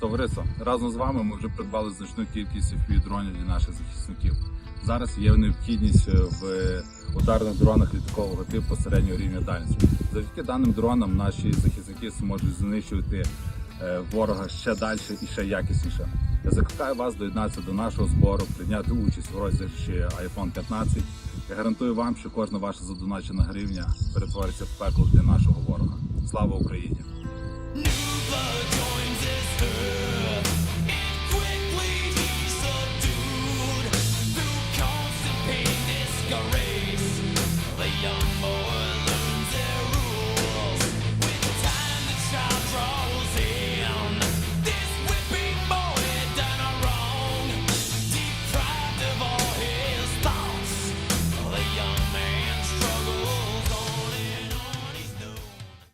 Товариство, разом з вами ми вже придбали значну кількість fpv дронів для наших захисників. Зараз є необхідність е, в ударних дронах літакового типу середнього рівня дальності. Завдяки даним дронам наші захисники зможуть знищувати е, ворога ще далі і ще якісніше. Я закликаю вас доєднатися до нашого збору, прийняти участь в розіграші iPhone 15. Я гарантую вам, що кожна ваша задоначена гривня перетвориться в пекло для нашого ворога. Слава Україні! young boy.